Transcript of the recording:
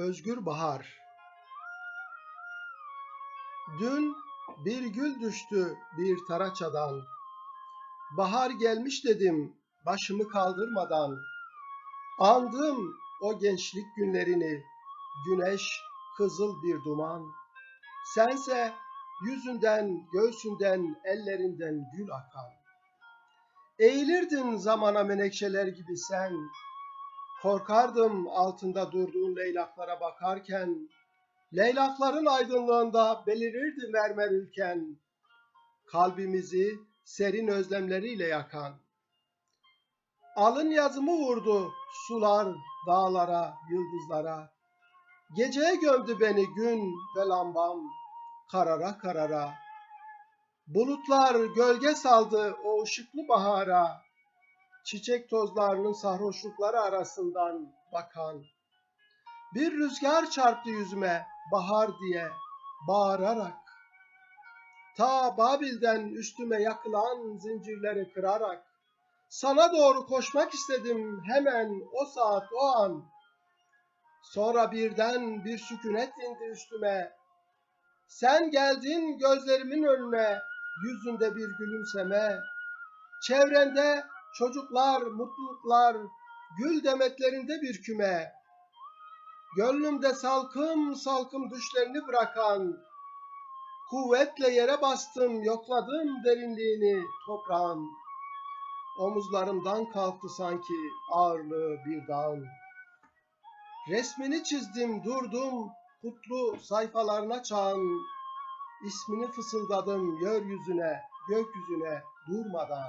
Özgür Bahar Dün bir gül düştü bir taraçadan. Bahar gelmiş dedim başımı kaldırmadan. Andım o gençlik günlerini. Güneş kızıl bir duman. Sense yüzünden, göğsünden, ellerinden gül akan. Eğilirdin zamana menekşeler gibi sen. Korkardım altında durduğun leylaklara bakarken. Leylakların aydınlığında belirirdi mermer ülken. Kalbimizi serin özlemleriyle yakan. Alın yazımı vurdu sular dağlara, yıldızlara. Geceye gömdü beni gün ve lambam karara karara. Bulutlar gölge saldı o ışıklı bahara. Çiçek tozlarının sarhoşlukları arasından bakan. Bir rüzgar çarptı yüzüme bahar diye bağırarak. Ta Babil'den üstüme yakılan zincirleri kırarak. Sana doğru koşmak istedim hemen o saat o an. Sonra birden bir sükunet indi üstüme. Sen geldin gözlerimin önüne, yüzünde bir gülümseme. Çevrende çocuklar, mutluluklar, gül demetlerinde bir küme. Gönlümde salkım salkım düşlerini bırakan, kuvvetle yere bastım, yokladım derinliğini toprağın. Omuzlarımdan kalktı sanki ağırlığı bir dağın. Resmini çizdim, durdum, kutlu sayfalarına çağın. İsmini fısıldadım yeryüzüne, gökyüzüne durmadan.